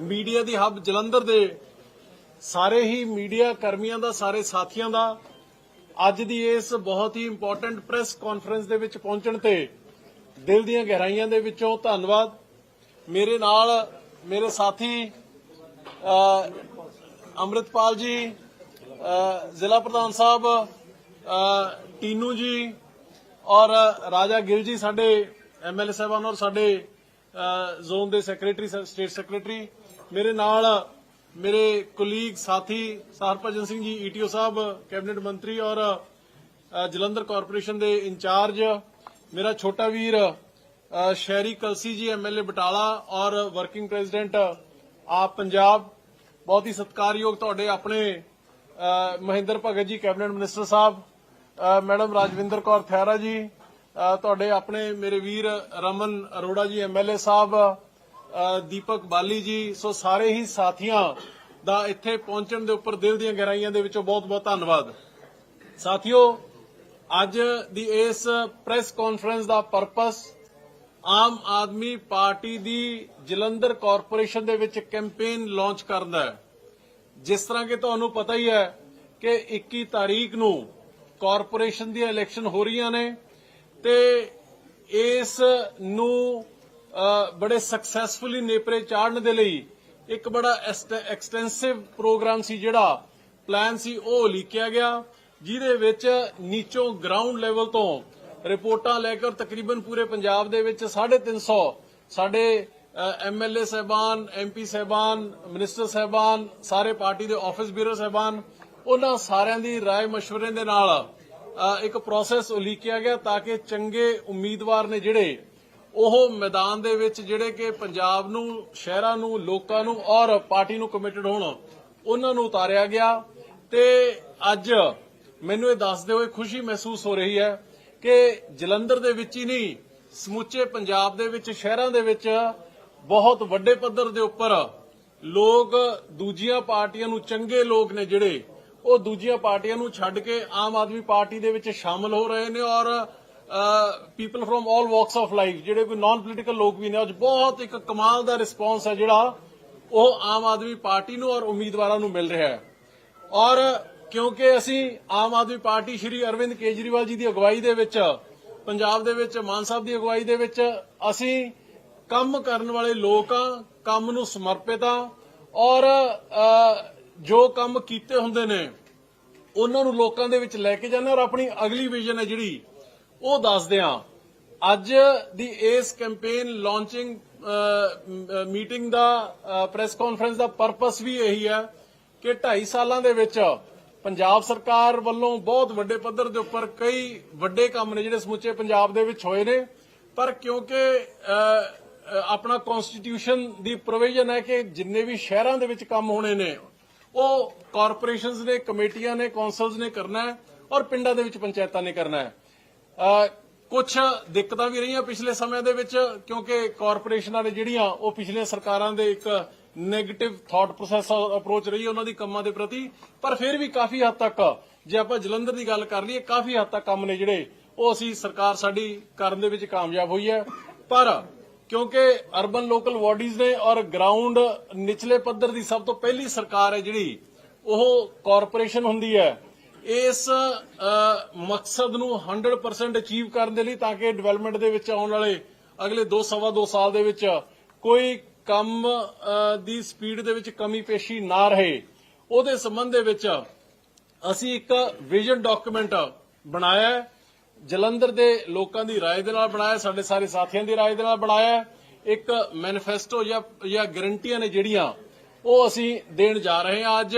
Media ਦੀ ਹੱਬ ਜਲੰਧਰ ਦੇ ਸਾਰੇ ਹੀ media ਕਰਮੀਆਂ ਦਾ ਸਾਰੇ ਸਾਥੀਆਂ ਦਾ ਅੱਜ ਦੀ ਇਸ ਬਹੁਤ ਹੀ ਇੰਪੋਰਟੈਂਟ ਪ੍ਰੈਸ ਕਾਨਫਰੰਸ ਦੇ ਵਿੱਚ ਪਹੁੰਚਣ ਤੇ ਦਿਲ ਦੀਆਂ ਗਹਿਰਾਈਆਂ ਦੇ ਵਿੱਚੋਂ ਧੰਨਵਾਦ। ਮੇਰੇ ਨਾਲ ਮੇਰੇ ਸਾਥੀ ਅ, ਅੰਮ੍ਰਿਤਪਾਲ ਜੀ ਜ਼ਿਲ੍ਹਾ ਪ੍ਰਧਾਨ ਸਾਹਿਬ ਟੀਨੂ ਜੀ ਔਰ ਰਾਜਾ ਗਿਲ ਜੀ ਸਾਡੇ ਐਮਐਲਏ ਸਾਹਿਬਾਨ ਔਰ ਸਾਡੇ ਜ਼ੋਨ ਦੇ ਸੈਕਟਰੀ ਸਟੇਟ ਸੈਕਟਰੀ। ਮੇਰੇ ਨਾਲ, ਮੇਰੇ ਕੋਲੀਗ ਸਾਥੀ ਸਰਪਜਨ ਸਿੰਘ ਜੀ ਈਟੀਓ ਸਾਹਿਬ, ਕੈਬਨਿਟ ਮੰਤਰੀ ਔਰ ਜਲੰਧਰ ਕਾਰਪੋਰੇਸ਼ਨ ਦੇ ਇੰਚਾਰਜ। ਮੇਰਾ ਛੋਟਾ ਵੀਰ ਸ਼ਹਿਰੀ ਕਲਸੀ ਜੀ ਐਮਐਲਏ ਬਟਾਲਾ ਔਰ ਵਰਕਿੰਗ ਪ੍ਰੈਜ਼ੀਡੈਂਟ, ਆਪ ਪੰਜਾਬ। ਬਹੁਤ ਹੀ ਸਤਿਕਾਰਯੋਗ ਤੁਹਾਡੇ ਆਪਣੇ Mahinder Bhagat ji, cabinet minister sahib. Madam Rajwinder Kaur Thaira ji ਤੁਹਾਡੇ ਆਪਣੇ ਮੇਰੇ ਵੀਰ ਰਮਨ ਅਰੋੜਾ ਜੀ ਐਮਐਲਏ ਸਾਹਿਬ ਦੀਪਕ ਬਾਲੀ ਜੀ, ਸੋ ਸਾਰੇ ਹੀ ਸਾਥੀਆਂ ਦਾ ਇੱਥੇ ਪਹੁੰਚਣ ਦੇ ਉੱਪਰ ਦਿਲ ਦੀਆਂ ਗਹਿਰਾਈਆਂ ਦੇ ਵਿੱਚੋਂ ਬਹੁਤ-ਬਹੁਤ ਧੰਨਵਾਦ। ਸਾਥੀਓ, ਅੱਜ ਦੀ ਇਸ ਪ੍ਰੈਸ ਕਾਨਫਰੰਸ ਦਾ ਪਰਪਸ ਆਮ ਆਦਮੀ ਪਾਰਟੀ ਦੀ ਜਲੰਧਰ ਕਾਰਪੋਰੇਸ਼ਨ ਦੇ ਵਿੱਚ ਕੈਂਪੇਨ ਲਾਂਚ ਕਰਨਾ ਹੈ। ਜਿਸ ਤਰ੍ਹਾਂ ਕਿ ਤੁਹਾਨੂੰ ਪਤਾ ਹੀ ਹੈ ਕਿ 21 ਤਾਰੀਖ ਨੂੰ ਕਾਰਪੋਰੇਸ਼ਨ ਦੀਆਂ ਇਲੈਕਸ਼ਨ ਹੋ ਰਹੀਆਂ ਨੇ। ਤੇ ਇਸ ਨੂੰ ਅ, ਬੜੇ ਸਕਸੈਸਫੁਲੀ ਨੇਪਰੇ ਚਾੜਨ ਦੇ ਲਈ ਇੱਕ ਬੜਾ ਐਕਸਟੈਂਸਿਵ ਪ੍ਰੋਗਰਾਮ ਸੀ ਜਿਹੜਾ ਪਲਾਨ ਸੀ ਉਹ ਲਿਖਿਆ ਗਿਆ ਜਿਹਦੇ ਵਿੱਚ ਨੀਚੋਂ ਗਰਾਊਂਡ ਲੈਵਲ ਤੋਂ ਰਿਪੋਰਟਾਂ ਲੈ ਕੇ ਔਰ ਤਕਰੀਬਨ ਪੂਰੇ ਪੰਜਾਬ ਦੇ ਵਿੱਚ 350 ਸਾਡੇ ਐਮਐਲਏ ਸਹਿਬਾਨ ਐਮਪੀ ਸਹਿਬਾਨ ਮਿਨਿਸਟਰ ਸਹਿਬਾਨ ਸਾਰੇ ਪਾਰਟੀ ਦੇ ਆਫਿਸ ਬਿਊਰੋ ਸਹਿਬਾਨ ਉਹਨਾਂ ਸਾਰਿਆਂ ਦੀ رائے مشورے ਦੇ ਨਾਲ ਅ, ਇੱਕ ਪ੍ਰੋਸੈਸ ਉਲੀਕਿਆ ਗਿਆ ਤਾਂ ਕਿ ਚੰਗੇ ਉਮੀਦਵਾਰ ਨੇ ਜਿਹੜੇ ਉਹ ਮੈਦਾਨ ਦੇ ਵਿੱਚ ਜਿਹੜੇ ਕਿ ਪੰਜਾਬ ਨੂੰ, ਸ਼ਹਿਰਾਂ ਨੂੰ, ਲੋਕਾਂ ਨੂੰ ਔਰ ਪਾਰਟੀ ਨੂੰ ਕਮਿਟਡ ਹੋਣ, ਉਹਨਾਂ ਨੂੰ ਉਤਾਰਿਆ ਗਿਆ। ਤੇ ਅੱਜ ਮੈਨੂੰ ਇਹ ਦੱਸਦੇ ਹੋਏ ਖੁਸ਼ੀ ਮਹਿਸੂਸ ਹੋ ਰਹੀ ਹੈ ਕਿ ਜਲੰਧਰ ਦੇ ਵਿੱਚ ਹੀ ਨਹੀਂ, ਸਮੁੱਚੇ ਪੰਜਾਬ ਦੇ ਵਿੱਚ, ਸ਼ਹਿਰਾਂ ਦੇ ਵਿੱਚ ਬਹੁਤ ਵੱਡੇ ਪੱਧਰ ਦੇ ਉੱਪਰ ਲੋਕ ਦੂਜੀਆਂ ਪਾਰਟੀਆਂ ਨੂੰ ਚੰਗੇ ਲੋਕ ਨੇ ਜਿਹੜੇ ਉਹ ਦੂਜੀਆਂ ਪਾਰਟੀਆਂ ਨੂੰ ਛੱਡ ਕੇ ਆਮ ਆਦਮੀ ਪਾਰਟੀ ਦੇ ਵਿੱਚ ਸ਼ਾਮਲ ਹੋ ਰਹੇ ਨੇ ਔਰ people from all walks of life ਜਿਹੜੇ ਕੋਈ ਨਾਨ ਪੋਲੀਟੀਕਲ ਲੋਕ ਵੀ ਨੇ, ਅੱਜ ਬਹੁਤ ਇੱਕ ਕਮਾਲ ਦਾ ਰਿਸਪੌਂਸ ਹੈ ਜਿਹੜਾ ਉਹ ਆਮ ਆਦਮੀ ਪਾਰਟੀ ਨੂੰ ਔਰ ਉਮੀਦਵਾਰਾਂ ਨੂੰ ਮਿਲ ਰਿਹਾ ਹੈ। ਔਰ ਕਿਉਂਕਿ ਅਸੀਂ ਆਮ ਆਦਮੀ ਪਾਰਟੀ ਸ਼੍ਰੀ ਅਰਵਿੰਦ ਕੇਜਰੀਵਾਲ ਜੀ ਦੀ ਅਗਵਾਈ ਦੇ ਵਿੱਚ, ਪੰਜਾਬ ਦੇ ਵਿੱਚ, ਮਾਨ ਸਾਹਿਬ ਦੀ ਅਗਵਾਈ ਦੇ ਵਿੱਚ ਅਸੀਂ ਕੰਮ ਕਰਨ ਵਾਲੇ ਲੋਕ ਆ ਕੰਮ ਨੂੰ ਸਮਰਪਿਤ ਆ ਔਰ ਜੋ ਕੰਮ ਕੀਤੇ ਹੁੰਦੇ ਨੇ, ਉਹਨਾਂ ਨੂੰ ਲੋਕਾਂ ਦੇ ਵਿੱਚ ਲੈ ਕੇ ਜਾਂਦੇ ਔਰ ਆਪਣੀ ਅਗਲੀ ਵਿਜ਼ਨ ਹੈ ਜਿਹੜੀ, ਉਹ ਦੱਸਦੇ ਆ ਅੱਜ ਦੀ ਇਸ ਕੈਂਪੇਨ ਲਾਂਚਿੰਗ ਮੀਟਿੰਗ ਦਾ ਪ੍ਰੈਸ ਕਾਨਫਰੰਸ ਦਾ ਪਰਪਸ ਵੀ ਇਹੀ ਹੈ ਕਿ 2.5 ਸਾਲਾਂ ਦੇ ਵਿੱਚ ਪੰਜਾਬ ਸਰਕਾਰ ਵੱਲੋਂ ਬਹੁਤ ਵੱਡੇ ਪੱਧਰ ਦੇ ਉੱਪਰ ਕਈ ਵੱਡੇ ਕੰਮ ਨੇ ਜਿਹੜੇ ਸਮੁੱਚੇ ਪੰਜਾਬ ਦੇ ਵਿੱਚ ਹੋਏ ਨੇ। ਪਰ ਕਿਉਂਕਿ ਆਪਣਾ ਕਨਸਟੀਟਿਊਸ਼ਨ ਦੀ ਪ੍ਰੋਵੀਜ਼ਨ ਹੈ ਕਿ ਜਿੰਨੇ ਵੀ ਸ਼ਹਿਰਾਂ ਦੇ ਵਿੱਚ ਕੰਮ ਹੋਣੇ ਨੇ ਉਹ ਕਾਰਪੋਰੇਸ਼ਨਸ ਨੇ, ਕਮੇਟੀਆਂ ਨੇ ਕੌਂਸਲਸ ਨੇ ਕਰਨਾ ਹੈ ਔਰ ਪਿੰਡਾਂ ਦੇ ਵਿੱਚ ਪੰਚਾਇਤਾਂ ਨੇ ਕਰਨਾ ਹੈ। ਕੁਝ ਦਿੱਕਤਾਂ ਵੀ ਰਹੀਆਂ ਪਿਛਲੇ ਸਮੇਂ ਦੇ ਵਿੱਚ ਕਿਉਂਕਿ ਕਾਰਪੋਰੇਸ਼ਨਾਂ ਨੇ ਜਿਹੜੀਆਂ, ਉਹ ਪਿਛਲੇ ਸਰਕਾਰਾਂ ਦੇ ਇੱਕ 네ਗੇਟਿਵ ਥਾਟ ਪ੍ਰੋਸੈਸ ਅਪਰੋਚ ਰਹੀ ਹੈ ਉਹਨਾਂ ਦੀ ਕੰਮਾਂ ਦੇ ਪ੍ਰਤੀ। ਪਰ ਫਿਰ ਵੀ ਕਾਫੀ ਹੱਦ ਤੱਕ ਜੇ ਆਪਾਂ ਜਲੰਧਰ ਦੀ ਗੱਲ ਕਰ ਲਈਏ, ਕਾਫੀ ਹੱਦ ਤੱਕ ਕੰਮ ਨੇ ਜਿਹੜੇ, ਉਹ ਅਸੀਂ ਸਰਕਾਰ ਸਾਡੀ ਕਰਨ ਦੇ ਵਿੱਚ ਕਾਮਯਾਬ ਹੋਈ ਹੈ। ਪਰ ਕਿਉਂਕਿ ਅਰਬਨ ਲੋਕਲ ਬਾਡੀਜ਼ ਨੇ ਔਰ ਗਰਾਊਂਡ ਨਿਚਲੇ ਪੱਧਰ ਦੀ ਸਭ ਤੋਂ ਪਹਿਲੀ ਸਰਕਾਰ ਹੈ ਜਿਹੜੀ, ਉਹ ਕਾਰਪੋਰੇਸ਼ਨ ਹੁੰਦੀ ਹੈ। ਇਸ ਮਕਸਦ ਨੂੰ 100% ਅਚੀਵ ਕਰਨ ਦੇ ਲਈ ਤਾਂ ਕਿ ਡਿਵੈਲਪਮੈਂਟ ਦੇ ਵਿੱਚ ਆਉਣ ਵਾਲੇ ਅਗਲੇ 2 ਸਵਾ 2 ਸਾਲ ਦੇ ਵਿੱਚ ਕੋਈ ਕੰਮ ਦੀ ਸਪੀਡ ਦੇ ਵਿੱਚ ਕਮੀ ਪੇਸ਼ੀ ਨਾ ਰਹੇ। ਉਹਦੇ ਸੰਬੰਧ ਦੇ ਵਿੱਚ ਅਸੀਂ ਇੱਕ ਵਿਜ਼ਨ ਡਾਕੂਮੈਂਟ ਬਣਾਇਆ ਜਲੰਧਰ ਦੇ ਲੋਕਾਂ ਦੀ رائے ਦੇ ਨਾਲ ਬਣਾਇਆ ਸਾਡੇ ਸਾਰੇ ਸਾਥੀਆਂ ਦੀ رائے ਦੇ ਨਾਲ ਬਣਾਇਆ ਹੈ। ਇੱਕ ਮੈਨੀਫੈਸਟੋ ਜਾਂ ਜਾਂ ਗਰੰਟੀਆਂ ਨੇ ਜਿਹੜੀਆਂ ਉਹ ਅਸੀਂ ਦੇਣ ਜਾ ਰਹੇ ਹਾਂ ਅੱਜ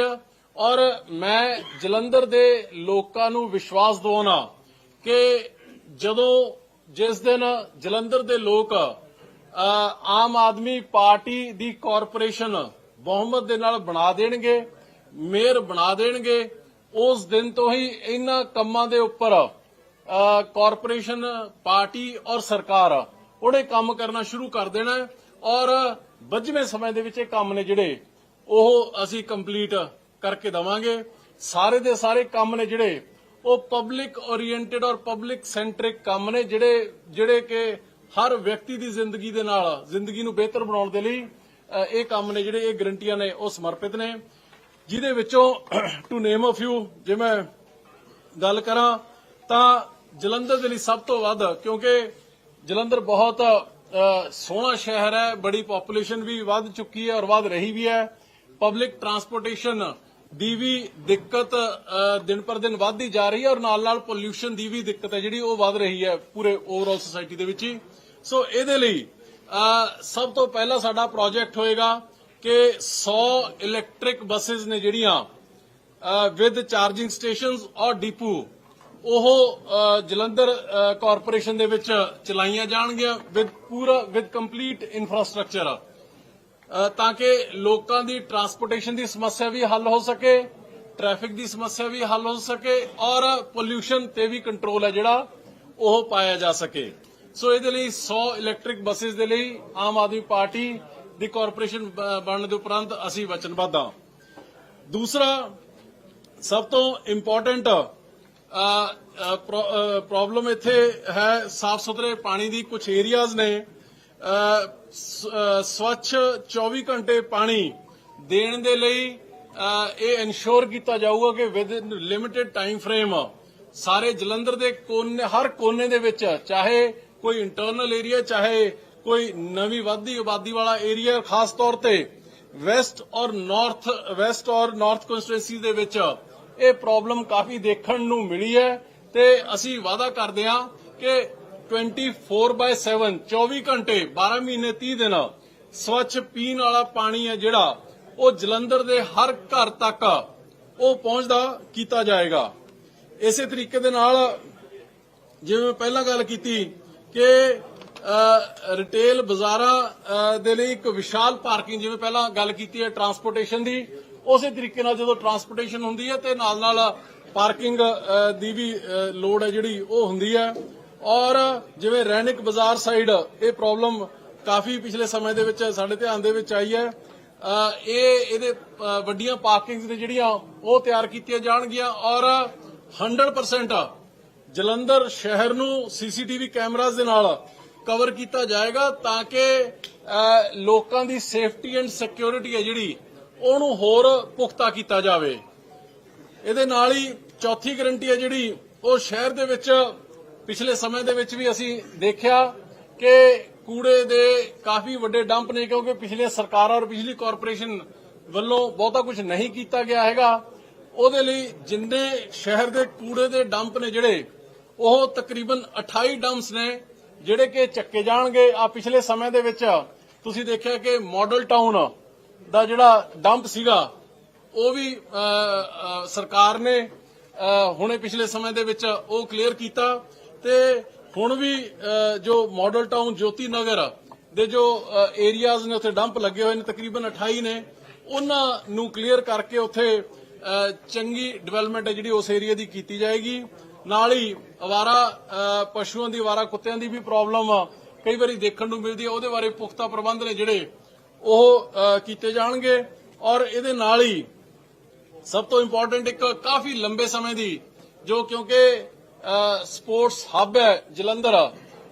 ਔਰ ਮੈਂ ਜਲੰਧਰ ਦੇ ਲੋਕਾਂ ਨੂੰ ਵਿਸ਼ਵਾਸ ਦਿਵਾਉਣਾ ਕਿ ਜਦੋਂ ਜਿਸ ਦਿਨ ਜਲੰਧਰ ਦੇ ਲੋਕ ਅ, ਆਮ ਆਦਮੀ ਪਾਰਟੀ ਦੀ ਕਾਰਪੋਰੇਸ਼ਨ ਬਹੁਮਤ ਦੇ ਨਾਲ ਬਣਾ ਦੇਣਗੇ ਮੇਅਰ ਬਣਾ ਦੇਣਗੇ ਉਸ ਦਿਨ ਤੋਂ ਹੀ ਇਹਨਾਂ ਕੰਮਾਂ ਦੇ ਉੱਪਰ ਅ, ਕਾਰਪੋਰੇਸ਼ਨ ਪਾਰਟੀ ਔਰ ਸਰਕਾਰ ਉਹਨੇ ਕੰਮ ਕਰਨਾ ਸ਼ੁਰੂ ਕਰ ਦੇਣਾ ਔਰ ਵੱਜਵੇਂ ਸਮੇਂ ਦੇ ਵਿੱਚ ਇਹ ਕੰਮ ਨੇ ਜਿਹੜੇ ਉਹ ਅਸੀਂ ਕੰਪਲੀਟ ਕਰਕੇ ਦਵਾਂਗੇ। ਸਾਰੇ ਦੇ ਸਾਰੇ ਕੰਮ ਨੇ ਜਿਹੜੇ ਉਹ ਪਬਲਿਕ ਓਰੀਐਂਟਡ ਔਰ ਪਬਲਿਕ ਸੈਂਟਰਿਕ ਕੰਮ ਨੇ ਜਿਹੜੇ ਜਿਹੜੇ ਕਿ ਹਰ ਵਿਅਕਤੀ ਦੀ ਜ਼ਿੰਦਗੀ ਦੇ ਨਾਲ, ਜ਼ਿੰਦਗੀ ਨੂੰ ਬਿਹਤਰ ਬਣਾਉਣ ਦੇ ਲਈ ਇਹ ਕੰਮ ਨੇ ਜਿਹੜੇ, ਇਹ ਗਰੰਟੀਆਂ ਨੇ, ਉਹ ਸਮਰਪਿਤ ਨੇ। ਜਿਹਦੇ ਵਿੱਚੋਂ ਟੂ ਨੇਮ ਅ ਯੂ ਜੇ ਮੈਂ ਗੱਲ ਕਰਾਂ, ਤਾਂ ਜਲੰਧਰ ਦੇ ਲਈ ਸਭ ਤੋਂ ਵੱਧ, ਕਿਉਂਕਿ ਜਲੰਧਰ ਬਹੁਤ ਸੋਹਣਾ ਸ਼ਹਿਰ ਹੈ, ਬੜੀ ਪੋਪੂਲੇਸ਼ਨ ਵੀ ਵੱਧ ਚੁੱਕੀ ਹੈ ਔਰ ਵੱਧ ਰਹੀ ਵੀ ਹੈ। ਪਬਲਿਕ ਟਰਾਂਸਪੋਰਟੇਸ਼ਨ ਦੀ ਵੀ ਦਿੱਕਤ ਦਿਨ ਪਰ ਦਿਨ ਵੱਧਦੀ ਜਾ ਰਹੀ ਹੈ ਔਰ ਨਾਲ ਨਾਲ ਪੋਲਿਊਸ਼ਨ ਦੀ ਵੀ ਦਿੱਕਤ ਹੈ ਜਿਹੜੀ ਉਹ ਵੱਧ ਰਹੀ ਹੈ ਪੂਰੇ ਓਵਰਆਲ ਸੋਸਾਇਟੀ ਦੇ ਵਿੱਚ ਹੀ। ਸੋ ਇਹਦੇ ਲਈ ਸਭ ਤੋਂ ਪਹਿਲਾ ਸਾਡਾ ਪ੍ਰੋਜੈਕਟ ਹੋਏਗਾ ਕਿ 100 ਇਲੈਕਟ੍ਰਿਕ ਬੱਸਸ ਨੇ ਜਿਹੜੀਆਂ ਵਿਦ ਚਾਰਜਿੰਗ ਸਟੇਸ਼ਨਸ ਔਰ ਡਿਪੂ ਉਹ ਜਲੰਧਰ ਕਾਰਪੋਰੇਸ਼ਨ ਦੇ ਵਿੱਚ ਚਲਾਈਆਂ ਜਾਣਗੀਆਂ ਵਿਦ ਪੂਰਾ ਵਿਦ ਕੰਪਲੀਟ ਇਨਫਰਾਸਟ੍ਰਕਚਰ ਤਾਂ ਕਿ ਲੋਕਾਂ ਦੀ ਟਰਾਂਸਪੋਰਟੇਸ਼ਨ ਦੀ ਸਮੱਸਿਆ ਵੀ ਹੱਲ ਹੋ ਸਕੇ ਟ੍ਰੈਫਿਕ ਦੀ ਸਮੱਸਿਆ ਵੀ ਹੱਲ ਹੋ ਸਕੇ, ਔਰ ਪੋਲਿਊਸ਼ਨ ਤੇ ਵੀ ਕੰਟਰੋਲ ਹੈ ਜਿਹੜਾ, ਉਹ ਪਾਇਆ ਜਾ ਸਕੇ। ਸੋ ਇਹਦੇ ਲਈ 100 ਇਲੈਕਟ੍ਰਿਕ ਬੱਸਸ ਦੇ ਲਈ ਆਮ ਆਦਮੀ ਪਾਰਟੀ ਦੀ ਕਾਰਪੋਰੇਸ਼ਨ ਬਣਨ ਦੇ ਉਪਰੰਤ ਅਸੀਂ ਵਚਨਬੱਧ ਹਾਂ। ਦੂਸਰਾ, ਸਭ ਤੋਂ ਇੰਪੋਰਟੈਂਟ ਪ੍ਰੋਬਲਮ ਇੱਥੇ ਹੈ ਸਾਫ਼ ਸੁਥਰੇ ਪਾਣੀ ਦੀ ਕੁਝ ਏਰੀਆਜ਼ ਨੇ। ਸਵੱਛ 24 ਘੰਟੇ ਪਾਣੀ ਦੇਣ ਦੇ ਲਈ ਇਹ ਇਨਸ਼ੋਰ ਕੀਤਾ ਜਾਊਗਾ ਕਿ ਵਿਦ ਲਿਮਿਟਿਡ ਟਾਈਮ ਫਰੇਮ ਸਾਰੇ ਜਲੰਧਰ ਦੇ ਕੋਨੇ, ਹਰ ਕੋਨੇ ਦੇ ਵਿੱਚ, ਚਾਹੇ ਕੋਈ ਇੰਟਰਨਲ ਏਰੀਆ ਚਾਹੇ ਕੋਈ ਨਵੀਂ ਵਾਧੀ ਆਬਾਦੀ ਵਾਲਾ ਏਰੀਆ ਖਾਸ ਤੌਰ ਤੇ ਵੈਸਟ ਔਰ ਨਾਰਥ ਵੈਸਟ ਔਰ ਨਾਰਥ ਕਨਸਟੀਟੂਐਂਸੀ ਦੇ ਵਿੱਚ ਇਹ ਪ੍ਰੋਬਲਮ ਕਾਫੀ ਦੇਖਣ ਨੂੰ ਮਿਲੀ ਹੈ ਤੇ ਅਸੀਂ ਵਾਅਦਾ ਕਰਦੇ ਹਾਂ ਕਿ 24/7 24 ਘੰਟੇ 12 ਮਹੀਨੇ 30 ਦਿਨ ਸਵੱਛ ਪੀਣ ਵਾਲਾ ਪਾਣੀ ਹੈ ਜਿਹੜਾ, ਉਹ ਜਲੰਧਰ ਦੇ ਹਰ ਘਰ ਤੱਕ ਉਹ ਪਹੁੰਚਦਾ, ਕੀਤਾ ਜਾਏਗਾ। ਇਸੇ ਤਰੀਕੇ ਦੇ ਨਾਲ ਜਿਵੇਂ ਪਹਿਲਾਂ ਗੱਲ ਕੀਤੀ ਕਿ ਰਿਟੇਲ ਬਾਜ਼ਾਰਾਂ ਦੇ ਲਈ ਇੱਕ ਵਿਸ਼ਾਲ ਪਾਰਕਿੰਗ ਜਿਵੇਂ ਪਹਿਲਾਂ ਗੱਲ ਕੀਤੀ ਹੈ ਟਰਾਂਸਪੋਰਟੇਸ਼ਨ ਦੀ ਉਸੇ ਤਰੀਕੇ ਨਾਲ ਜਦੋਂ ਟਰਾਂਸਪੋਰਟੇਸ਼ਨ ਹੁੰਦੀ ਹੈ ਤੇ ਨਾਲ ਨਾਲ ਪਾਰਕਿੰਗ ਦੀ ਵੀ ਲੋੜ ਹੈ ਜਿਹੜੀ ਉਹ ਹੁੰਦੀ ਹੈ। ਔਰ ਜਿਵੇਂ ਰੈਨਿਕ ਬਾਜ਼ਾਰ ਸਾਈਡ ਇਹ ਪ੍ਰੋਬਲਮ ਕਾਫੀ ਪਿਛਲੇ ਸਮੇਂ ਦੇ ਵਿੱਚ ਸਾਡੇ ਧਿਆਨ ਦੇ ਵਿੱਚ ਆਈ ਹੈ। ਇਹ, ਇਹਦੇ ਵੱਡੀਆਂ ਪਾਰਕਿੰਗਸ ਨੇ ਜਿਹੜੀਆਂ ਉਹ ਤਿਆਰ ਕੀਤੀਆਂ ਜਾਣਗੀਆਂ ਔਰ 100% ਜਲੰਧਰ ਸ਼ਹਿਰ ਨੂੰ ਸੀਸੀਟੀਵੀ ਕੈਮਰਾਜ਼ ਦੇ ਨਾਲ ਕਵਰ ਕੀਤਾ ਜਾਏਗਾ ਤਾਂ ਕਿ ਲੋਕਾਂ ਦੀ ਸੇਫਟੀ ਐਂਡ ਸਿਕਿਉਰਿਟੀ ਹੈ ਜਿਹੜੀ ਉਹਨੂੰ ਹੋਰ ਪੁਖਤਾ ਕੀਤਾ ਜਾਵੇ। ਇਹਦੇ ਨਾਲ ਹੀ ਚੌਥੀ ਗਰੰਟੀ ਹੈ ਜਿਹੜੀ, ਉਹ ਸ਼ਹਿਰ ਦੇ ਵਿੱਚ ਪਿਛਲੇ ਸਮੇਂ ਦੇ ਵਿੱਚ ਵੀ ਅਸੀਂ ਦੇਖਿਆ ਕਿ ਕੂੜੇ ਦੇ ਕਾਫੀ ਵੱਡੇ ਡੰਪ ਨੇ, ਕਿਉਂਕਿ ਪਿਛਲੇ ਸਰਕਾਰ ਔਰ ਪਿਛਲੀ ਕਾਰਪੋਰੇਸ਼ਨ ਵੱਲੋਂ ਬਹੁਤਾ ਕੁਝ ਨਹੀਂ ਕੀਤਾ ਗਿਆ ਹੈਗਾ। ਉਹਦੇ ਲਈ ਜਿੰਨੇ ਸ਼ਹਿਰ ਦੇ ਕੂੜੇ ਦੇ ਡੰਪ ਨੇ ਜਿਹੜੇ, ਉਹ ਤਕਰੀਬਨ 28 ਡੰਪਸ ਨੇ, ਜਿਹੜੇ ਕਿ ਚੱਕੇ ਜਾਣਗੇ। ਆ ਪਿਛਲੇ ਸਮੇਂ ਦੇ ਵਿੱਚ ਤੁਸੀਂ ਦੇਖਿਆ ਕਿ ਮਾਡਲ ਟਾਊਨ ਦਾ ਜਿਹੜਾ ਡੰਪ ਸੀਗਾ, ਉਹ ਵੀ ਸਰਕਾਰ ਨੇ ਹੁਣੇ ਪਿਛਲੇ ਸਮੇਂ ਦੇ ਵਿੱਚ ਉਹ ਕਲੀਅਰ ਕੀਤਾ ਤੇ ਹੁਣ ਵੀ ਜੋ ਮਾਡਲ ਟਾਊਨ ਜੋਤੀ ਨਗਰ ਦੇ ਜੋ ਏਰੀਆਜ਼ ਨੇ ਉੱਥੇ ਡੰਪ ਲੱਗੇ ਹੋਏ ਨੇ, ਤਕਰੀਬਨ 28 ਨੇ, ਉਹਨਾਂ ਨੂੰ ਕਲੀਅਰ ਕਰਕੇ ਉੱਥੇ ਚੰਗੀ ਡਿਵੈਲਪਮੈਂਟ ਹੈ ਜਿਹੜੀ ਉਸ ਏਰੀਆ ਦੀ ਕੀਤੀ ਜਾਏਗੀ। ਨਾਲ ਹੀ ਅਵਾਰਾ ਪਸ਼ੂਆਂ ਦੀ, ਅਵਾਰਾ ਕੁੱਤਿਆਂ ਦੀ ਵੀ ਪ੍ਰੋਬਲਮ ਕਈ ਵਾਰੀ ਦੇਖਣ ਨੂੰ ਮਿਲਦੀ ਹੈ, ਉਹਦੇ ਬਾਰੇ ਪੁਖਤਾ ਪ੍ਰਬੰਧ ਨੇ ਜਿਹੜੇ ਉਹ ਕੀਤੇ ਜਾਣਗੇ ਔਰ ਇਹਦੇ ਨਾਲ ਹੀ ਸਭ ਤੋਂ ਇੰਪੋਰਟੈਂਟ ਇੱਕ ਕਾਫੀ ਲੰਬੇ ਸਮੇਂ ਦੀ ਜੋ ਕਿਉਂਕਿ ਸਪੋਰਟਸ ਹੱਬ ਹੈ ਜਲੰਧਰ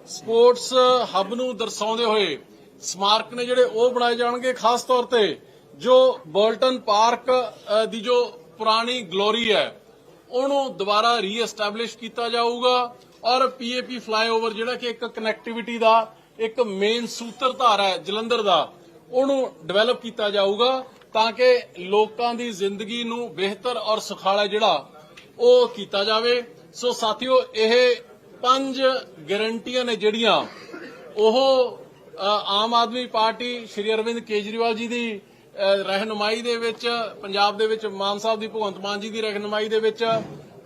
ਸਪੋਰਟਸ ਹੱਬ ਨੂੰ ਦਰਸਾਉਂਦੇ ਹੋਏ ਸਮਾਰਕ ਨੇ ਜਿਹੜੇ ਉਹ ਬਣਾਏ ਜਾਣਗੇ ਖਾਸ ਤੌਰ ਤੇ ਜੋ ਬੋਲਟਨ ਪਾਰਕ ਦੀ ਜੋ ਪੁਰਾਣੀ ਗਲੋਰੀ ਹੈ, ਉਹਨੂੰ ਦੁਬਾਰਾ ਰੀਐਸਟੈਬਲਿਸ਼ ਕੀਤਾ ਜਾਊਗਾ ਔਰ ਪੀਏਪੀ ਫਲਾਈਓਵਰ ਜਿਹੜਾ ਕਿ ਇੱਕ ਕਨੈਕਟੀਵਿਟੀ ਦਾ ਇੱਕ ਮੇਨ ਸੂਤਰਧਾਰ ਹੈ ਜਲੰਧਰ ਦਾ ਉਹਨੂੰ ਡਿਵੈਲਪ ਕੀਤਾ ਜਾਊਗਾ ਤਾਂ ਕਿ ਲੋਕਾਂ ਦੀ ਜ਼ਿੰਦਗੀ ਨੂੰ ਬਿਹਤਰ ਔਰ ਸੁਖਾਲਾ ਜਿਹੜਾ ਉਹ ਕੀਤਾ ਜਾਵੇ। ਸੋ ਸਾਥੀਓ ਇਹ ਪੰਜ ਗਾਰੰਟੀਆਂ ਨੇ ਜਿਹੜੀਆਂ ਉਹ ਆਮ ਆਦਮੀ ਪਾਰਟੀ ਸ਼੍ਰੀ ਅਰਵਿੰਦ ਕੇਜਰੀਵਾਲ ਜੀ ਦੀ ਅ, ਰਹਿਨੁਮਾਈ ਦੇ ਵਿੱਚ ਪੰਜਾਬ ਦੇ ਵਿੱਚ ਮਾਨ ਸਾਹਿਬ ਦੀ ਭਗਵੰਤ ਮਾਨ ਜੀ ਦੀ ਰਹਿਨੁਮਾਈ ਦੇ ਵਿੱਚ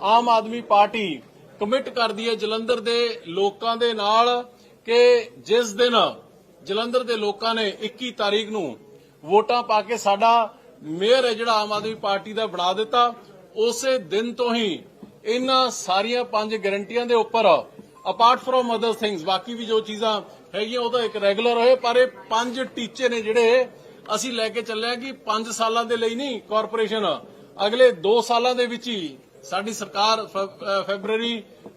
ਆਮ ਆਦਮੀ ਪਾਰਟੀ ਕਮਿਟ ਕਰਦੀ ਹੈ ਜਲੰਧਰ ਦੇ ਲੋਕਾਂ ਦੇ ਨਾਲ ਕਿ ਜਿਸ ਦਿਨ ਜਲੰਧਰ ਦੇ ਲੋਕਾਂ ਨੇ 21 ਤਾਰੀਖ ਨੂੰ ਵੋਟਾਂ ਪਾ ਕੇ ਸਾਡਾ ਮੇਅਰ ਹੈ ਜਿਹੜਾ ਆਮ ਆਦਮੀ ਪਾਰਟੀ ਦਾ ਬਣਾ ਦਿੱਤਾ। ਉਸੇ ਦਿਨ ਤੋਂ ਹੀ ਇਹਨਾਂ ਸਾਰੀਆਂ ਪੰਜ ਗਾਰੰਟੀਆਂ ਦੇ ਉੱਪਰ ਅਪਾਰਟ ਫਰੋਮ ਅਦਰ ਥਿੰਗਸ ਬਾਕੀ ਵੀ ਜੋ ਚੀਜ਼ਾਂ ਹੈਗੀਆਂ ਉਹ ਤਾਂ ਇੱਕ ਰੈਗੂਲਰ ਹੋਏ ਪਰ ਇਹ ਪੰਜ ਟੀਚੇ ਨੇ ਜਿਹੜੇ ਅਸੀਂ ਲੈ ਕੇ ਚੱਲੇ ਆ ਕਿ 5 ਸਾਲਾਂ ਦੇ ਲਈ ਨਹੀਂ ਕਾਰਪੋਰੇਸ਼ਨ ਅਗਲੇ 2 ਸਾਲਾਂ ਦੇ ਵਿੱਚ ਹੀ ਸਾਡੀ ਸਰਕਾਰ ਫੈ-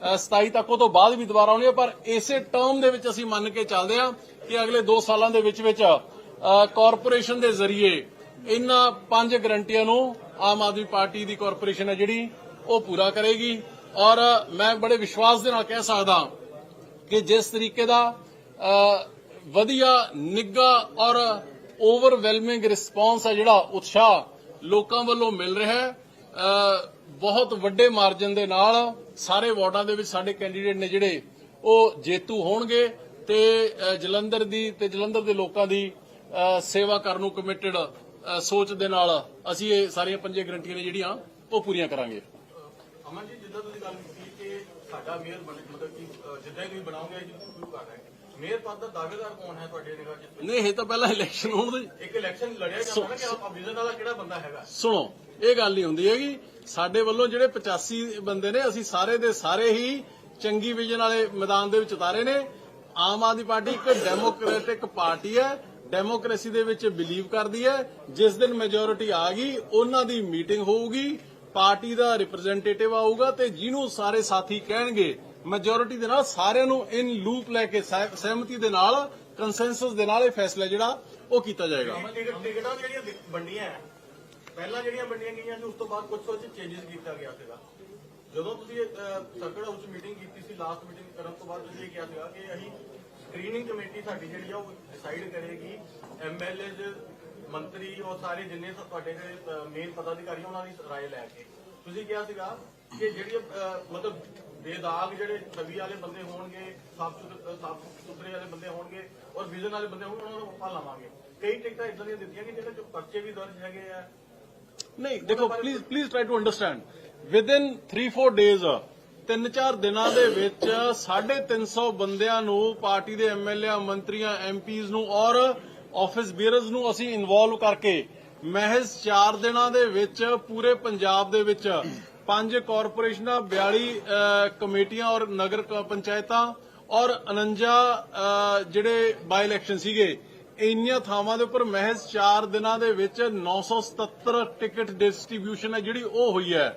ਅ, 27 ਤੱਕ ਉਹ ਤੋਂ ਬਾਅਦ ਵੀ ਦੁਬਾਰਾ ਆਉਣੀ ਹੈ ਪਰ ਇਸੇ ਟਰਮ ਦੇ ਵਿੱਚ ਅਸੀਂ ਮੰਨ ਕੇ ਚੱਲਦੇ ਆ ਕਿ ਅਗਲੇ 2 ਸਾਲਾਂ ਦੇ ਵਿੱਚ ਵਿੱਚ ਕਾਰਪੋਰੇਸ਼ਨ ਦੇ ਜ਼ਰੀਏ ਇਹਨਾਂ ਪੰਜ ਗਰੰਟੀਆਂ ਨੂੰ ਆਮ ਆਦਮੀ ਪਾਰਟੀ ਦੀ ਕਾਰਪੋਰੇਸ਼ਨ ਹੈ ਜਿਹੜੀ, ਉਹ ਪੂਰਾ ਕਰੇਗੀ। ਔਰ ਮੈਂ ਬੜੇ ਵਿਸ਼ਵਾਸ ਦੇ ਨਾਲ ਕਹਿ ਸਕਦਾ ਕਿ ਜਿਸ ਤਰੀਕੇ ਦਾ ਵਧੀਆ, ਨਿੱਘਾ ਔਰ ਓਵਰਵੈਲਮਿੰਗ ਰਿਸਪਾਂਸ ਹੈ ਜਿਹੜਾ ਉਤਸ਼ਾਹ ਲੋਕਾਂ ਵੱਲੋਂ ਮਿਲ ਰਿਹਾ ਹੈ ਬਹੁਤ ਵੱਡੇ ਮਾਰਜਨ ਦੇ ਨਾਲ ਸਾਰੇ ਵਾਰਡਾਂ ਦੇ ਵਿੱਚ ਸਾਡੇ ਕੈਂਡੀਡੇਟ ਨੇ ਜਿਹੜੇ, ਉਹ ਜੇਤੂ ਹੋਣਗੇ। ਤੇ ਜਲੰਧਰ ਦੀ ਤੇ ਜਲੰਧਰ ਦੇ ਲੋਕਾਂ ਦੀ ਸੇਵਾ ਕਰਨ ਨੂੰ ਕਮਿਟਡ ਸੋਚ ਦੇ ਨਾਲ ਅਸੀਂ ਇਹ ਸਾਰੀਆਂ ਪੰਜੇ ਗਰੰਟੀਆਂ ਨੇ ਜਿਹੜੀਆਂ ਉਹ ਪੂਰੀਆਂ ਕਰਾਂਗੇ। ਅਮਨ ਜੀ ਜਿੱਦਾਂ ਤੁਸੀਂ ਗੱਲ ਕੀਤੀ ਕਿ ਸਾਡਾ ਮੇਅਰ ਬਣੇ ਮਤਲਬ ਕਿ ਜਿੱਦਾਂ ਬਣਾਓਗੇ ਅਸੀਂ ਸ਼ੁਰੂ ਕਰ ਰਹੇ ਮੇਅਰ ਪਦ ਦਾ ਦਾਅਵੇਦਾਰ ਕੌਣ ਹੈ ਤੁਹਾਡੇ ਨਿਗਾਹ 'ਚ? ਨਹੀਂ ਇਹ ਤਾਂ ਪਹਿਲਾਂ ਇਲੈਕਸ਼ਨ ਹੋਣ ਦੇ। ਇੱਕ ਇਲੈਕਸ਼ਨ ਲੜਿਆ ਜਾਂਦਾ ਨਾ ਕਿ ਆਪ ਵਿਜ਼ਨ ਵਾਲਾ ਕਿਹੜਾ ਬੰਦਾ ਹੈਗਾ? ਸੁਣੋ ਇਹ ਗੱਲ ਨਹੀਂ ਹੁੰਦੀ ਹੈਗੀ। ਸਾਡੇ ਵੱਲੋਂ ਜਿਹੜੇ 85 ਬੰਦੇ ਨੇ ਅਸੀਂ ਸਾਰੇ ਦੇ ਸਾਰੇ ਹੀ ਚੰਗੀ ਵਿਜਨ ਵਾਲੇ ਮੈਦਾਨ ਦੇ ਵਿੱਚ ਉਤਾਰੇ ਨੇ। ਆਮ ਆਦਮੀ ਪਾਰਟੀ ਇੱਕ ਡੈਮੋਕ੍ਰੈਟਿਕ ਪਾਰਟੀ ਹੈ, ਡੈਮੋਕ੍ਰੇਸੀ ਦੇ ਵਿੱਚ ਬਿਲੀਵ ਕਰਦੀ ਹੈ। ਜਿਸ ਦਿਨ ਮੈਜੋਰਿਟੀ ਆ ਗਈ, ਉਹਨਾਂ ਦੀ ਮੀਟਿੰਗ ਹੋਊਗੀ, ਪਾਰਟੀ ਦਾ ਰਿਪਰੈਜ਼ੈਂਟੇਟਿਵ ਆਊਗਾ ਤੇ ਜਿਹਨੂੰ ਸਾਰੇ ਸਾਥੀ ਕਹਿਣਗੇ ਮੈਜੋਰਿਟੀ ਦੇ ਨਾਲ ਸਾਰਿਆਂ ਨੂੰ ਇਨ ਲੂਪ ਲੈ ਕੇ ਸਹਿਮਤੀ ਦੇ ਨਾਲ ਕੰਸੈਂਸਸ ਦੇ ਨਾਲ ਇਹ ਫੈਸਲਾ ਜਿਹੜਾ, ਉਹ ਕੀਤਾ ਜਾਏਗਾ। ਟਿਕਟਾਂ ਜਿਹੜੀਆਂ ਵੰਡੀਆਂ ਪਹਿਲਾਂ ਜਿਹੜੀਆਂ ਵੰਡੀਆਂ ਗਈਆਂ ਸੀ, ਉਸ ਤੋਂ ਬਾਅਦ ਕੁਝ ਕੁਝ ਚੇਂਜਸ ਕੀਤਾ ਗਿਆ ਸੀਗਾ। ਜਦੋਂ ਤੁਸੀਂ ਸਰਕਟ ਹਾਊਸ ਮੀਟਿੰਗ ਕੀਤੀ ਸੀ ਲਾਸਟ ਮੀਟਿੰਗ ਕਰਨ ਤੋਂ ਬਾਅਦ ਤੁਸੀਂ ਇਹ ਕਿਹਾ ਸੀਗਾ ਕਿ ਅਸੀਂ ਸਕਰੀਨਿੰਗ ਕਮੇਟੀ ਸਾਡੀ ਜਿਹੜੀ ਆ ਉਹ ਡਿਸਾਈਡ ਕਰੇਗੀ ਐਮਐਲਏ ਮੰਤਰੀ ਔਰ ਸਾਰੇ ਜਿੰਨੇ ਸ- ਤੁਹਾਡੇ ਜਿਹੜੇ ਮੇਨ ਪਦਾਧਿਕਾਰੀ ਉਹਨਾਂ ਦੀ ਰਾਏ ਲੈ ਕੇ ਤੁਸੀਂ ਕਿਹਾ ਸੀਗਾ ਕਿ ਜਿਹੜੀ ਅਹ, ਮਤਲਬ ਬੇਦਾਗ ਜਿਹੜੇ ਛਵੀ ਵਾਲੇ ਬੰਦੇ ਹੋਣਗੇ ਸਾਫ਼ ਸਾਫ਼ ਸੁਥਰੇ ਵਾਲੇ ਬੰਦੇ ਹੋਣਗੇ ਔਰ ਵਿਜ਼ਨ ਵਾਲੇ ਬੰਦੇ ਹੋਣਗੇ ਉਹਨਾਂ ਨੂੰ ਆਪਾਂ ਲਾਵਾਂਗੇ ਕਈ ਟਿਕਟਾਂ ਇਦਾਂ ਦੀਆਂ ਦਿੱਤੀਆਂ ਕਿ ਜਿਹੜੇ ਚ ਪਰਚੇ ਵੀ ਦਰਜ ਹੈਗੇ ਆ ਨਹੀਂ ਦੇਖੋ please please try to understand within 3-4 days ਤਿੰਨ ਚਾਰ ਦਿਨਾਂ ਦੇ ਵਿੱਚ 350 ਬੰਦਿਆਂ ਨੂੰ ਪਾਰਟੀ ਦੇ ਐਮਐਲਏ ਮੰਤਰੀਆਂ ਐਮਪੀਜ਼ ਨੂੰ ਔਰ ਆਫਿਸ ਬੀਅਰਰਸ ਨੂੰ ਅਸੀਂ ਇਨਵੋਲਵ ਕਰਕੇ ਮਹਿਜ਼ 4 ਦਿਨਾਂ ਦੇ ਵਿੱਚ ਪੂਰੇ ਪੰਜਾਬ ਦੇ ਵਿੱਚ ਪੰਜ ਕਾਰਪੋਰੇਸ਼ਨਾਂ 42 ਕਮੇਟੀਆਂ ਔਰ ਨਗਰ ਪੰਚਾਇਤਾਂ ਔਰ 49 ਜਿਹੜੇ ਬਾਈ ਇਲੈਕਸ਼ਨ ਸੀਗੇ, ਇੰਨੀਆਂ ਥਾਵਾਂ ਦੇ ਉੱਪਰ ਮਹਿਜ਼ 4 ਦਿਨਾਂ ਦੇ ਵਿੱਚ 977 ਟਿਕਟ ਡਿਸਟ੍ਰੀਬਿਊਸ਼ਨ ਹੈ ਜਿਹੜੀ ਉਹ ਹੋਈ ਹੈ।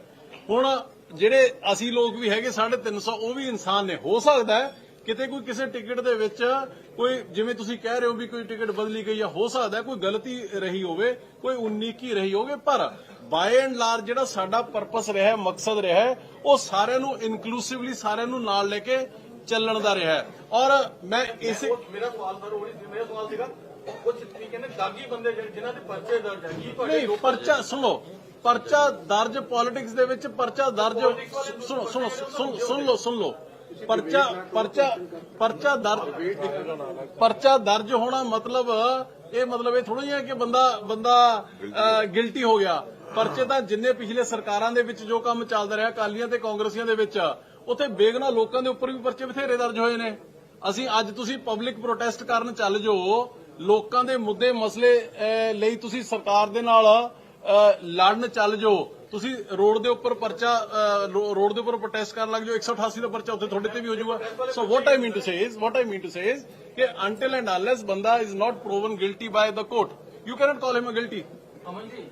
ਹੁਣ ਜਿਹੜੇ ਅਸੀਂ ਲੋਕ ਵੀ ਹੈਗੇ 350 ਉਹ ਵੀ ਇਨਸਾਨ ਨੇ। ਹੋ ਸਕਦਾ ਹੈ ਕਿਤੇ ਕੋਈ ਕਿਸੇ ਟਿਕਟ ਦੇ ਵਿੱਚ ਕੋਈ ਜਿਵੇਂ ਤੁਸੀਂ ਕਹਿ ਰਹੇ ਹੋ ਵੀ ਕੋਈ ਟਿਕਟ ਬਦਲੀ ਗਈ ਆ ਹੋ ਸਕਦਾ ਕੋਈ ਗਲਤੀ ਰਹੀ ਹੋਵੇ ਕੋਈ ਉਨੀਕੀ ਰਹੀ ਹੋਵੇ ਪਰ ਬਾਈ ਐਂਡ ਲਾਰਜ ਜਿਹੜਾ ਸਾਡਾ ਪਰਪਸ ਰਿਹਾ ਮਕਸਦ ਰਿਹਾ ਉਹ ਸਾਰਿਆਂ ਨੂੰ ਇਨਕਲੂਸਿਵਲੀ ਸਾਰਿਆਂ ਨੂੰ ਨਾਲ ਲੈ ਕੇ ਚੱਲਣ ਦਾ ਰਿਹਾ ਔਰ ਮੈਂ ਇਸੇ ਮੇਰਾ ਸਵਾਲ ਸਰ ਉਹ ਨਹੀਂ ਸੀ ਮੇਰਾ ਸਵਾਲ ਸੀਗਾ ਕੁਝ ਕੀ ਕਹਿੰਦੇ ਦਾਗੀ ਬੰਦੇ ਜਿਨ੍ਹਾਂ ਦੇ ਪਰਚੇ ਦਰਜ ਹੈ ਕੀ ਪਰਚਾ ਸੁਣੋ ਪਰਚਾ ਦਰਜ ਪੋਲਿਟਿਕਸ ਦੇ ਵਿੱਚ ਪਰਚਾ ਦਰਜ ਸੁਣੋ ਸੁਣੋ ਸੁਣ ਸੁਣ ਲਓ ਸੁਣ ਲਓ। ਪਰਚਾ ਪਰਚਾ ਪਰਚਾ ਦਰਜ ਪਰਚਾ ਦਰਜ ਹੋਣਾ ਮਤਲਬ ਇਹ ਮਤਲਬ ਇਹ ਥੋੜਾ ਜਿਹਾ ਕਿ ਬੰਦਾ ਬੰਦਾ ਗਿਲਟੀ ਹੋ ਗਿਆ। ਪਰਚੇ ਤਾਂ ਜਿੰਨੇ ਪਿਛਲੇ ਸਰਕਾਰਾਂ ਦੇ ਵਿੱਚ ਜੋ ਕੰਮ ਚੱਲਦਾ ਰਿਹਾ ਅਕਾਲੀਆਂ ਤੇ ਕਾਂਗਰਸੀਆਂ ਦੇ ਵਿੱਚ ਉੱਥੇ ਬੇਗਨਾ ਲੋਕਾਂ ਦੇ ਉੱਪਰ ਵੀ ਪਰਚੇ ਬਥੇਰੇ ਦਰਜ ਹੋਏ ਨੇ। ਅਸੀਂ ਅੱਜ ਤੁਸੀਂ ਪਬਲਿਕ ਪ੍ਰੋਟੈਸਟ ਕਰਨ ਚੱਲ ਜੋ ਲੋਕਾਂ ਦੇ ਮੁੱਦੇ ਮਸਲੇ ਅਹ, ਲਈ ਤੁਸੀਂ ਸਰਕਾਰ ਦੇ ਨਾਲ ਲੜਨ ਚੱਲ ਜਾਓ ਤੁਸੀਂ ਰੋਡ ਦੇ ਉੱਪਰ ਪਰਚਾ ਰੋਡ ਦੇ ਉੱਪਰ ਪ੍ਰੋਟੈਸਟ ਕਰਨ ਲੱਗ ਜਾਓ। 188 ਦਾ ਪਰਚਾ ਉੱਥੇ ਤੁਹਾਡੇ ਤੇ ਵੀ ਹੋ ਜਾਊਗਾ। So what I mean to say is what I mean to say is ਕਿ ਅੰਟਿਲ ਐਂਡ ਅਨਲੈਸ ਬੰਦਾ is not proven guilty by the court you can't call him guilty Aman ji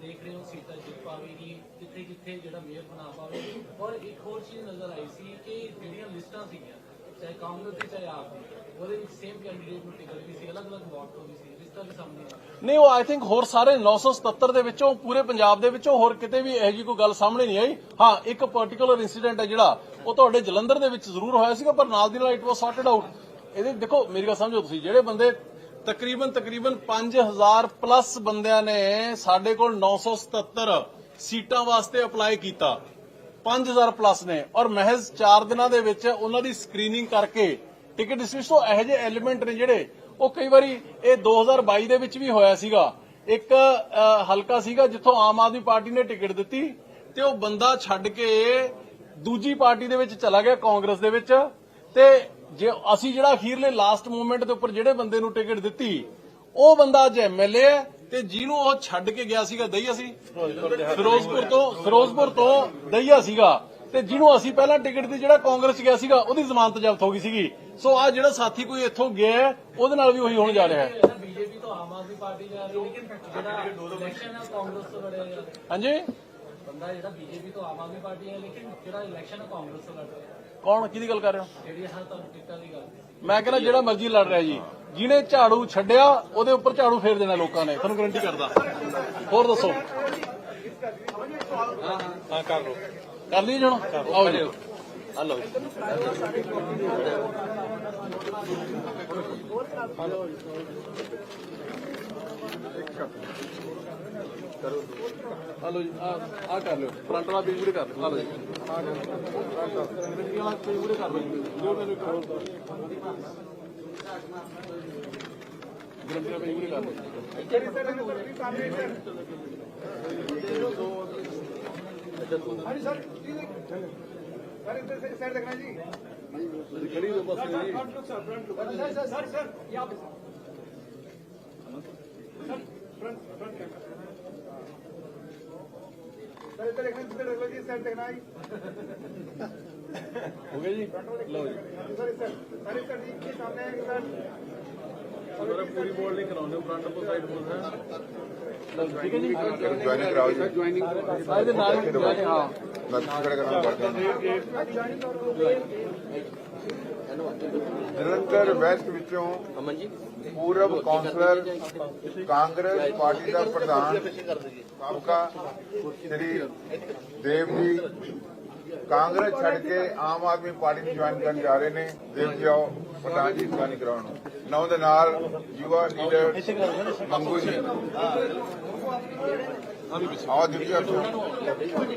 ਦੇਖ ਰਹੇ ਹੋ ਸੀਟਾਂ ਜਿੱਤ ਪਾਵੇਗੀ ਕਿੱਥੇ ਕਿੱਥੇ ਜਿਹੜਾ ਮੇਅਰ ਬਣਾ ਪਾਵੇਗੀ? ਔਰ ਇੱਕ ਹੋਰ ਚੀਜ਼ ਨਜ਼ਰ ਆਈ ਸੀ ਕਿ ਜਿਹੜੀਆਂ ਲਿਸਟਾਂ ਸੀਗੀਆਂ ਚਾਹੇ ਕਾਂਗਰਸ ਦੀ, ਚਾਹੇ ਆਪ ਦੀ। ਉਹਦੇ ਵਿੱਚ ਸੇਮ ਕੈਂਡੀਡੇਟ ਨੂੰ ਟਿਕਟ ਵੀ ਸੀ, ਅਲੱਗ-ਅਲੱਗ ਵਾਰਡ ਤੋਂ ਵੀ ਸੀ ਲਿਸਟਾਂ ਵੀ ਸਾਹਮਣੇ ਆ ਨਹੀਂ, ਉਹ ਆਈ ਥਿੰਕ ਹੋਰ ਸਾਰੇ 977 ਦੇ ਵਿੱਚੋਂ, ਪੂਰੇ ਪੰਜਾਬ ਦੇ ਵਿੱਚੋਂ ਹੋਰ ਕਿਤੇ ਵੀ ਇਹੋ ਜਿਹੀ ਕੋਈ ਗੱਲ ਸਾਹਮਣੇ ਨਹੀਂ ਆਈ। ਹਾਂ, ਇੱਕ ਪਾਰਟਿਕੂਲਰ ਇਨਸੀਡੈਂਟ ਹੈ ਜਿਹੜਾ, ਉਹ ਤੁਹਾਡੇ ਜਲੰਧਰ ਦੇ ਵਿੱਚ ਜ਼ਰੂਰ ਹੋਇਆ ਸੀਗਾ, ਪਰ ਨਾਲ ਦੀ ਨਾਲ ਇਟ ਵਾਸ ਸੌਰਟਡ ਆਊਟ ਇਹਦੇ, ਦੇਖੋ, ਮੇਰੀ ਗੱਲ ਸਮਝੋ ਤੁਸੀਂ, ਜਿਹੜੇ ਬੰਦੇ ਤਕਰੀਬਨ ਤਕਰੀਬਨ 5000 ਪਲੱਸ ਬੰਦਿਆਂ ਨੇ ਸਾਡੇ ਕੋਲ 977 ਸੀਟਾਂ ਵਾਸਤੇ ਅਪਲਾਈ ਕੀਤਾ। 5000 ਪਲੱਸ ਨੇ। ਔਰ ਮਹਿਜ਼ 4 ਦਿਨਾਂ ਦੇ ਵਿੱਚ ਉਹਨਾਂ ਦੀ ਸਕਰੀਨਿੰਗ ਕਰਕੇ ਟਿਕਟ ਡਿਸਟ੍ਰਿਬਿਊਸ਼ਨ ਤੋਂ ਇਹੋ ਜਿਹੇ ਐਲੀਮੈਂਟ ਨੇ ਜਿਹੜੇ, ਉਹ ਕਈ ਵਾਰੀ ਇਹ 2022 ਦੇ ਵਿੱਚ ਵੀ ਹੋਇਆ ਸੀਗਾ। ਇੱਕ ਹਲਕਾ ਸੀਗਾ ਜਿੱਥੋਂ ਆਮ ਆਦਮੀ ਪਾਰਟੀ ਨੇ ਟਿਕਟ ਦਿੱਤੀ ਤੇ ਉਹ ਬੰਦਾ ਛੱਡ ਕੇ ਦੂਜੀ ਪਾਰਟੀ ਦੇ ਵਿੱਚ ਚਲਾ ਗਿਆ ਕਾਂਗਰਸ ਦੇ ਵਿੱਚ। ਤੇ ਜੇ ਅਸੀਂ ਜਿਹੜਾ ਅਖੀਰਲੇ ਲਾਸਟ ਮੂਮੈਂਟ ਦੇ ਉੱਪਰ ਜਿਹੜੇ ਬੰਦੇ ਨੂੰ ਟਿਕਟ ਦਿੱਤੀ, ਉਹ ਬੰਦਾ ਅੱਜ ਐਮਐਲਏ ਹੈ ਤੇ ਜਿਹਨੂੰ ਉਹ ਛੱਡ ਕੇ ਗਿਆ ਸੀਗਾ ਦਈਆ ਸੀ। ਫਿਰੋਜ਼ਪੁਰ ਤੋਂ ਫਿਰੋਜ਼ਪੁਰ ਤੋਂ ਦਈਆ ਸੀਗਾ। ਤੇ ਜਿਹਨੂੰ ਅਸੀਂ ਪਹਿਲਾਂ ਟਿਕਟ ਦੀ ਜਿਹੜਾ ਕਾਂਗਰਸ ਗਿਆ ਸੀਗਾ ਉਹਦੀ ਜ਼ਮਾਨਤ ਜ਼ਬਤ ਹੋ ਗਈ ਸੀਗੀ। ਸੋ ਆ ਜਿਹੜਾ ਸਾਥੀ ਕੋਈ ਇੱਥੋਂ ਗਿਆ ਉਹਦੇ ਨਾਲ ਵੀ ਉਹੀ ਹੋਣ ਜਾ ਰਿਹਾ ਹੈ। ਜਿਹੜਾ ਬੀਜੇਪੀ ਤੋਂ ਆਮ ਆਦਮੀ ਪਾਰਟੀ ਜਾ ਰਹੀ ਹੈ ਜਿਹੜਾ ਇਲੈਕਸ਼ਨ ਹੈ ਕਾਂਗਰਸ ਤੋਂ ਲੜਿਆ ਜਾ ਰਿਹਾ। ਹਾਂਜੀ? ਬੰਦਾ ਜਿਹੜਾ ਬੀਜੇਪੀ ਤੋਂ ਆਮ ਆਦਮੀ ਪਾਰਟੀ ਹੈ ਲੇਕਿਨ ਜਿਹੜਾ ਇਲੈਕਸ਼ਨ ਹੈ ਕਾਂਗਰਸ ਤੋਂ ਲੜ ਰਿਹਾ ਕੌਣ? ਕਿਹਦੀ ਗੱਲ ਕਰ ਰਹੇ ਹੋ? ਜਿਹੜੀ ਹਾਂ ਤੁਹਾਨੂੰ ਟਿਕਟਾਂ ਦੀ ਗੱਲ ਕੀਤੀ ਮੈਂ ਕਹਿੰਦਾ ਜਿਹੜਾ ਮਰਜ਼ੀ ਲੜ ਰਿਹਾ ਜੀ। ਜਿਹਨੇ ਝਾੜੂ ਛੱਡਿਆ ਉਹਦੇ ਉੱਪਰ ਝਾੜੂ ਫੇਰ ਦੇਣਾ ਲੋਕਾਂ ਨੇ। ਤੁਹਾਨੂੰ ਗਰੰਟੀ ਕਰਦਾ। ਹੋਰ ਦੱਸੋ? ਹਾਂ ਹਾਂ ਕਰ ਲਓ। ਕਰ ਲਈ ਜੀ ਹੁਣ? ਆਓ ਜੀ। ਆ ਲਓ। ਜੀ ਆ ਲਓ ਜੀ ਆ ਆ ਕਰ ਲਿਓ ਫਰੰਟ ਵਾਲਾ ਪੇਜ ਕਰ ਲਿਓ ਆ ਲਓ ਜੀ ਗਰੰਟੀ ਵਾਲਾ ਪੇਜ ਕਰ ਲਓ ਜੀ ਮੈਨੂੰ ਇੱਕ ਹੋਰ ਗਰੰਟੀ ਵਾਲਾ ਪੇਜ ਕਰ ਲਓ ਤੁਸੀਂ ਖੜੀ ਹੋ ਬਸ ਜੀ ਹੋ ਗਿਆ ਜੀ ਲਓ ਜੀ ਪੂਰੀ ਬੋਲ ਨਹੀਂ ਕਰਾਉਂਦੇ ਫਰੰਟ ਤੋਂ ਸਾਈਡ ਬੋਲ ਹੈ ਠੀਕ ਹੈ ਜੀ ਜੁਆਇਨਿੰਗ ਕਰਾਓ ਜੀ ਸਾਰੇ ਦੇ ਨਾਲ ਹੀ join- ਹਾਂ ਲੱਤ ਖੜੇ ਕਰਨਾ ਪੜਦਾ ਜਲੰਧਰ ਵੈਸਟ ਵਿੱਚੋਂ ਪੂਰਬ ਕੌਂਸਲਰ ਕਾਂਗਰਸ ਪਾਰਟੀ ਦਾ ਪ੍ਰਧਾਨ ਸਾਬਕਾ ਸ਼੍ਰੀ ਦੇਵ ਜੀ, ਕਾਂਗਰਸ ਛੱਡ ਕੇ ਆਮ ਆਦਮੀ ਪਾਰਟੀ ਨੂੰ ਜੁਆਇਨ ਕਰਨ ਜਾ ਰਹੇ ਨੇ। ਦੇਵ ਜੀ ਆਓ, ਪ੍ਰਧਾਨ ਜੀ ਜੁਆਇਨ ਕਰਾਉਣ ਨਾ। ਉਹਦੇ ਨਾਲ ਯੁਵਾ ਲੀਡਰ ਮੰਗੂ ਜੀ। ਆਓ ਦੇਵ ਜੀ, ਆਓ ਅੱਛਾ। ਰਵੀ ਸਰੋਪੇ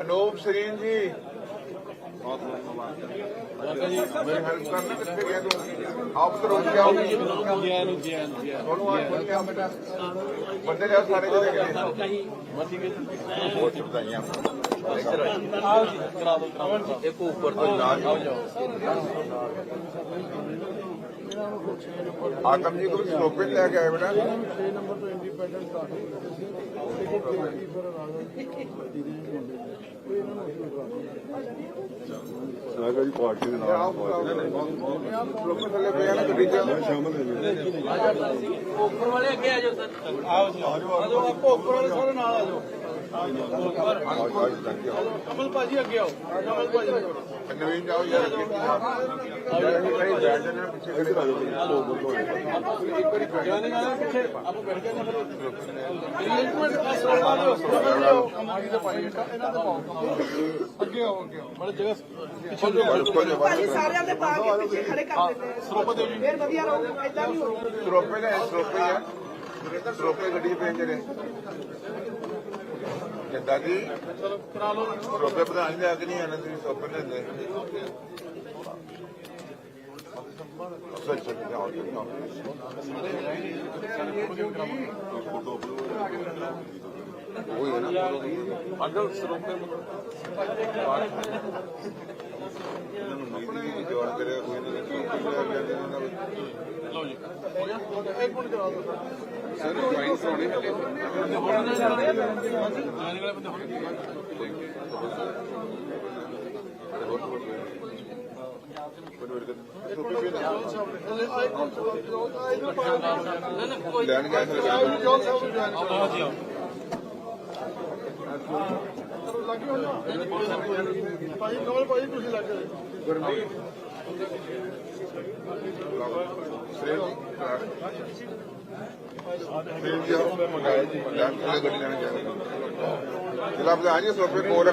ਅਨੂਪ ਸਰੀਨ ਜੀ। ਮੇਰੀ ਹੈਲਪ ਕਰਨਾ ਕਿੱਥੇ ਗਿਆ ਤੂੰ? ਆਪ ਕਰੋ ਕੀ ਆਓ ਜੈ ਨੂੰ ਜੈ ਨੂੰ ਜੈ ਤੁਹਾਨੂੰ ਆ ਕੋਈ ਕੰਮ ਬੇਟਾ ਬੰਦੇ ਲਿਆ ਸਾਰੇ ਜਿਹੜੇ ਗਏ। ਮਤੀ ਕੇ ਬਹੁਤ ਵਧਾਈਆਂ ਆਓ ਜੀ। ਕਰਾ ਦਿਓ ਕਰਾ ਦਿਓ ਇੱਕ ਉੱਪਰ ਤੋਂ ਨਾਲ ਆਓ ਜਾਓ। ਆਤਮ ਜੀ ਕੋਲ ਸਰੋਪੇ ਲੈ ਕੇ ਆਏ ਬੇਟਾ ਸਾਗਾ ਜੀ ਪਾਰਟੀ ਦੇ ਨਾਲ ਸਰੋਪੇ ਥੱਲੇ ਪਿਆ ਨਾ ਗੱਡੀ ਚ ਸ਼ਾਮਲ ਹੈ ਜੀ ਉੱਪਰ ਵਾਲੇ ਅੱਗੇ ਆ ਜਾਓ ਸਰ ਆਓ ਜੀ ਆਓ ਜਾਓ ਆਪੋ ਉੱਪਰ ਵਾਲੇ ਸਾਰੇ ਨਾਲ ਆ ਜਾਓ ਕਮਲ ਭਾਜੀ ਅੱਗੇ ਆਓ। ਕਮਲ ਭਾਜੀ ਨਵੀਨ ਜਾਓ ਯਾਰ ਅੱਗੇ ਬੈਠ ਜਾਣਾ ਪਿੱਛੇ ਖੜੇ ਕਰ ਜਾਣੇ ਨਾਲ ਪਿੱਛੇ। ਆਪੋ ਬੈਠ ਜਾਂਦੇ ਫਿਰ ਇੱਕ ਮਿੰਟ ਬਸ ਰੋਲਾ ਦਿਓ ਦਿਓ ਕਮਾਈ ਦੇ ਭਾਈ ਇਹਨਾਂ ਦੇ ਪਾਓ ਅੱਗੇ ਆਓ ਅੱਗੇ ਆਓ। ਬੜੇ ਜਗ੍ਹਾ ਭਾਜੀ ਸਾਰਿਆਂ ਦੇ ਪਾ ਕੇ ਪਿੱਛੇ ਖੜੇ ਕਰ ਦਿੰਦੇ ਸਰੋਪਾ ਦਿਓ ਜੀ। ਫੇਰ ਵਧੀਆ ਰਹੂਗਾ ਏਦਾਂ ਨਹੀਂ ਹੋਊਗਾ ਸਰੋਪੇ ਨੇ ਸਰੋਪੇ ਆ। ਸਰੋਪੇ ਗੱਡੀ ਪੇ ਜਿਹੜੇ ਜਿੱਦਾਂ ਲਓ ਸਰੋਪੇ ਪ੍ਰਧਾਨ ਜੀ ਅੱਗੇ ਨਹੀਂ ਆਣਾ ਤੁਸੀਂ ਸਰੋਪੇ ਨੇ ਦੇ ਅੱਛਾ ਜਾਓ ਜਾਓ ਉਹ ਹੀ ਹੈ ਨਾ। ਅੰਦਰ ਸਰੋਪੇ ਦੀ ਜਵਾਨ ਕਰਿਆ ਕੋਈ ਨੇ ਕੀ ਕਰਿਆ ਗਿਆ ਇਹਨਾਂ ਲਓ ਜੀ। ਹੋ ਗਿਆ ਇੱਕ ਮਿੰਟ ਕਰਾ ਦਿਓ ਸਰ ਜੁਆਇਨ ਕਰਾਉਣੇ ਜਾਣੇ ਵਾਲੇ ਬੰਦੇ ਹੋਣਗੇ ਲੈਣ ਗਿਆ ਸਰ ਆਓ ਜੀ ਆਓ ਭਾਈ ਕਮਲ ਭਾਈ, ਤੁਸੀਂ ਲੱਗ ਗੁਰਮੀਤ ਸ੍ਰੀ ਜੀ ਜੀ ਆਓ ਮੰਗਾਇਆ ਜੀ ਮੰਗਾਇਆ ਗੱਡੀ ਲੈਣ ਜਾ ਰਹੇ ਜਿਲਾ ਪ੍ਰਧਾਨ ਜੀ ਸੋਫੇ ਕੋਲ